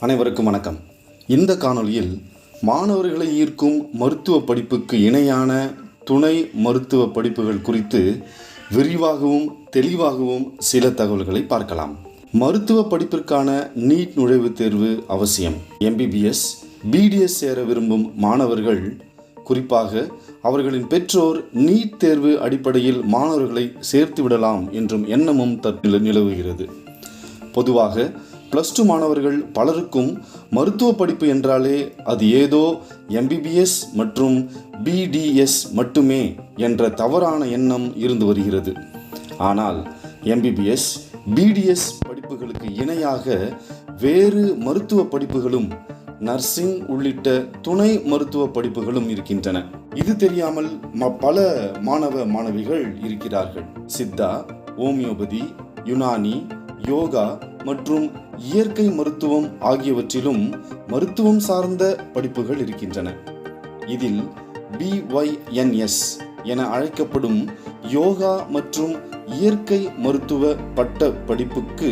அனைவருக்கும் வணக்கம். இந்த காணொளியில் மாணவர்களை ஈர்க்கும் மருத்துவ படிப்புக்கு இணையான துணை மருத்துவ படிப்புகள் குறித்து விரிவாகவும் தெளிவாகவும் சில தகவல்களை பார்க்கலாம். மருத்துவ படிப்பிற்கான நீட் நுழைவுத் தேர்வு அவசியம். எம்பிபிஎஸ் பிடிஎஸ் சேர விரும்பும் மாணவர்கள் குறிப்பாக அவர்களின் பெற்றோர் நீட் தேர்வு அடிப்படையில் மாணவர்களை சேர்த்து விடலாம் என்றும் எண்ணமும் தற்போது நிலவுகிறது. பொதுவாக ப்ளஸ் டூ மாணவர்கள் பலருக்கும் மருத்துவ படிப்பு என்றாலே அது ஏதோ எம்பிபிஎஸ் மற்றும் பிடிஎஸ் மட்டுமே என்ற தவறான எண்ணம் இருந்து வருகிறது. ஆனால் எம்பிபிஎஸ் பிடிஎஸ் படிப்புகளுக்கு இணையாக வேறு மருத்துவ படிப்புகளும் நர்சிங் உள்ளிட்ட துணை மருத்துவ படிப்புகளும் இருக்கின்றன. இது தெரியாமல் ம- பல மாணவ மாணவிகள் இருக்கிறார்கள். சித்தா ஹோமியோபதி யுனானி யோகா மற்றும் இயற்கை மருத்துவம் ஆகியவற்றிலும் மருத்துவம் சார்ந்த படிப்புகள் இருக்கின்றன. இதில் பிஒய்என்எஸ் என அழைக்கப்படும் யோகா மற்றும் இயற்கை மருத்துவ பட்ட படிப்புக்கு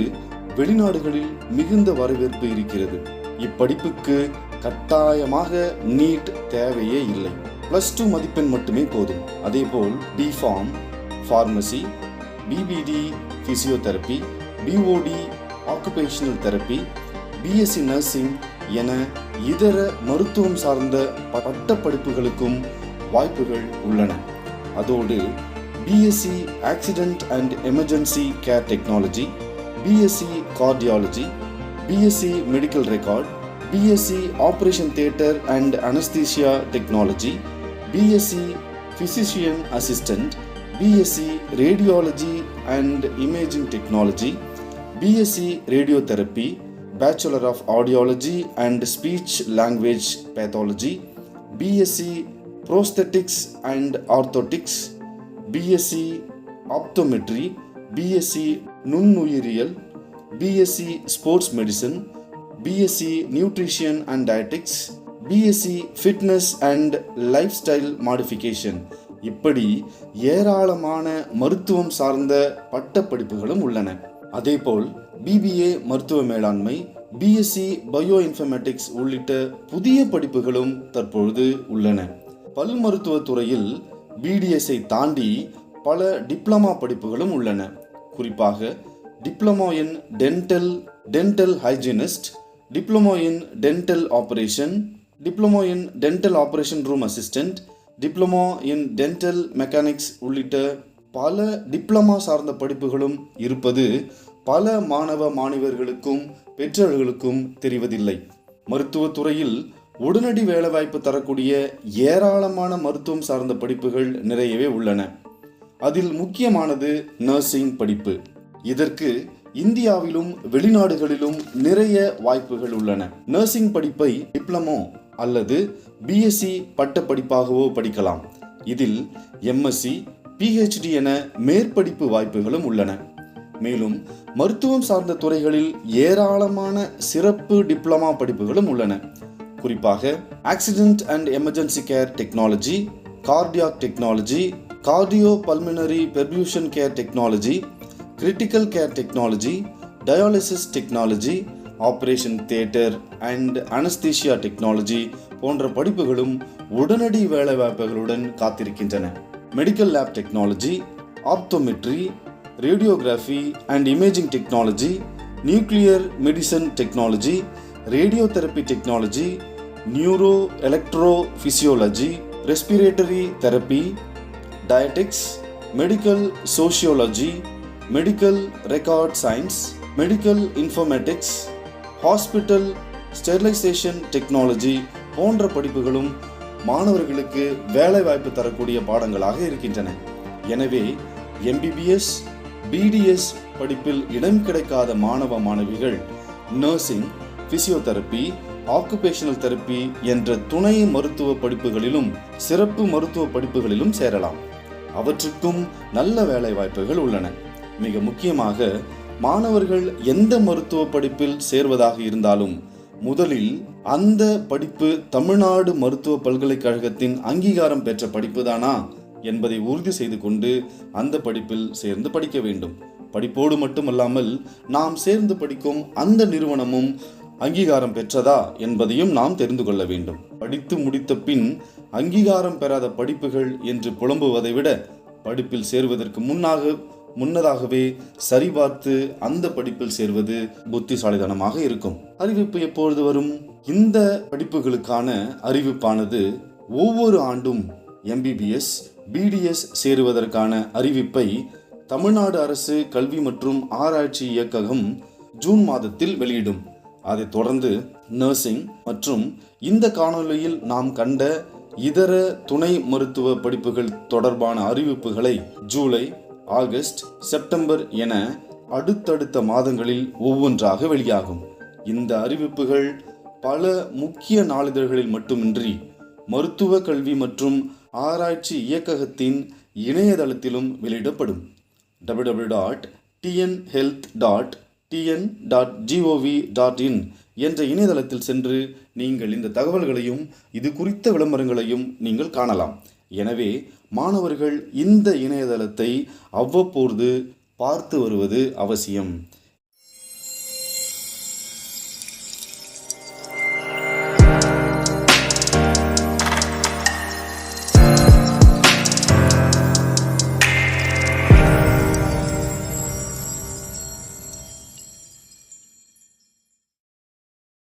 வெளிநாடுகளில் மிகுந்த வரவேற்பு இருக்கிறது. இப்படிப்புக்கு கட்டாயமாக நீட் தேவையே இல்லை. பிளஸ் டூ மதிப்பெண் மட்டுமே போதும். அதேபோல் B Pharm pharmacy BPT physiotherapy BOT occupational therapy BSc nursing என இதர மருத்துவம் சார்ந்த பட்ட படிப்புகளுக்கும் வாய்ப்புகள் உள்ளன. அதோடு BSc accident and emergency care technology BSc cardiology BSc medical record BSc operation theatre and anaesthesia technology BSc physician assistant BSc radiology and imaging technology BSc radiotherapy bachelor of audiology and speech language pathology BSc prosthetics and orthotics BSc optometry BSc நுண்ணுயிரியல் BSc sports medicine BSc nutrition and dietetics BSc fitness and life style modification இப்படி ஏராளமான மருத்துவம் சார்ந்த பட்டப்படிப்புகளும் உள்ளன. அதேபோல் BBA மருத்துவ மேலாண்மை BSc bio informatics உள்ளிட்ட புதிய படிப்புகளும் தற்பொழுது உள்ளன. பல் மருத்துவத்துறையில் பிடிஎஸ்ஐ தாண்டி பல டிப்ளமா படிப்புகளும் உள்ளன. குறிப்பாக diploma in dental dental hygienist diploma in dental operation diploma in dental operation room assistant diploma in dental mechanics உள்ளிட்ட பல டிப்ளமா சார்ந்த படிப்புகளும் இருப்பது பல மாணவ மாணவர்களுக்கும் பெற்றோர்களுக்கும் தெரிவதில்லை. மருத்துவத்துறையில் உடனடி வேலைவாய்ப்பு தரக்கூடிய ஏராளமான மருத்துவம் சார்ந்த படிப்புகள் நிறையவே உள்ளன. அதில் முக்கியமானது நர்சிங் படிப்பு. இதற்கு இந்தியாவிலும் வெளிநாடுகளிலும் நிறைய வாய்ப்புகள் உள்ளன. நர்சிங் படிப்பை டிப்ளமோ அல்லது பிஎஸ்சி பட்ட படிப்பாகவோ படிக்கலாம். இதில் எம்எஸ்சி பிஹெச்டி என மேற்படிப்பு வாய்ப்புகளும் உள்ளன. மேலும் மருத்துவம் சார்ந்த துறைகளில் ஏராளமான சிறப்பு டிப்ளமா படிப்புகளும் உள்ளன. குறிப்பாக accident and emergency care technology cardiac technology cardio pulmonary perfusion care technology critical care technology dialysis technology operation theatre and anaesthesia technology போன்ற படிப்புகளும் உடனடி வேலைவாய்ப்புகளுடன் காத்திருக்கின்றன. Medical lab technology optometry radiography and imaging technology nuclear medicine technology radiotherapy technology neuro electro physiology respiratory therapy dietetics medical sociology medical record science medical informatics hospital sterilization technology போன்ற படிப்புகளும் மாணவர்களுக்கு வேலைவாய்ப்பு தரக்கூடிய பாடங்களாக இருக்கின்றன. எனவே எம்பிபிஎஸ் பிடிஎஸ் படிப்பில் இடம் கிடைக்காத மாணவ மாணவிகள் நர்சிங் பிசியோதெரப்பி ஆக்குபேஷனல் தெரப்பி என்ற துணை மருத்துவ படிப்புகளிலும் சிறப்பு மருத்துவ படிப்புகளிலும் சேரலாம். அவற்றுக்கும் நல்ல வேலை வாய்ப்புகள் உள்ளன. மிக முக்கியமாக மாணவர்கள் எந்த மருத்துவ படிப்பில் சேர்வதாக இருந்தாலும் முதலில் அந்த படிப்பு தமிழ்நாடு மருத்துவ பல்கலைக்கழகத்தின் அங்கீகாரம் பெற்ற படிப்புதானா என்பதை உறுதி செய்து கொண்டு அந்த படிப்பில் சேர்ந்து படிக்க வேண்டும். படிப்போடு மட்டுமல்லாமல் நாம் சேர்ந்து படிக்கும் அந்த நிறுவனமும் அங்கீகாரம் பெற்றதா என்பதையும் நாம் தெரிந்து கொள்ள வேண்டும். படித்து முடித்த பின் அங்கீகாரம் பெறாத படிப்புகள் என்று புலம்புவதை விட படிப்பில் சேருவதற்கு முன்னாக முன்னதாகவே சரிபார்த்து அந்த படிப்பில் சேர்வது புத்திசாலிதனமாக இருக்கும். அறிவிப்பு எப்பொழுது வரும்? இந்த படிப்புகளுக்கான அறிவிப்பானது ஒவ்வொரு ஆண்டும் எம்பிபிஎஸ் பிடிஎஸ் சேருவதற்கான அறிவிப்பை தமிழ்நாடு அரசு கல்வி மற்றும் ஆராய்ச்சி இயக்ககம் ஜூன் மாதத்தில் வெளியிடும். அதைத் தொடர்ந்து நர்சிங் மற்றும் இந்த காணொளியில் நாம் கண்ட இதர துணை மருத்துவ படிப்புகள் தொடர்பான அறிவிப்புகளை ஜூலை ஆகஸ்ட் செப்டம்பர் என அடுத்தடுத்த மாதங்களில் ஒவ்வொன்றாக வெளியாகும். இந்த அறிவிப்புகள் பல முக்கிய நாளிதழ்களில் மட்டுமின்றி மருத்துவ கல்வி மற்றும் ஆராய்ச்சி இயக்ககத்தின் இணையதளத்திலும் வெளியிடப்படும். W dot TN health dot TN dot GOV dot in என்ற இணையதளத்தில் சென்று நீங்கள் இந்த தகவல்களையும் இது குறித்த விளம்பரங்களையும் நீங்கள் காணலாம். எனவே மாணவர்கள் இந்த இணையதளத்தை அவ்வப்போது பார்த்து வருவது அவசியம்.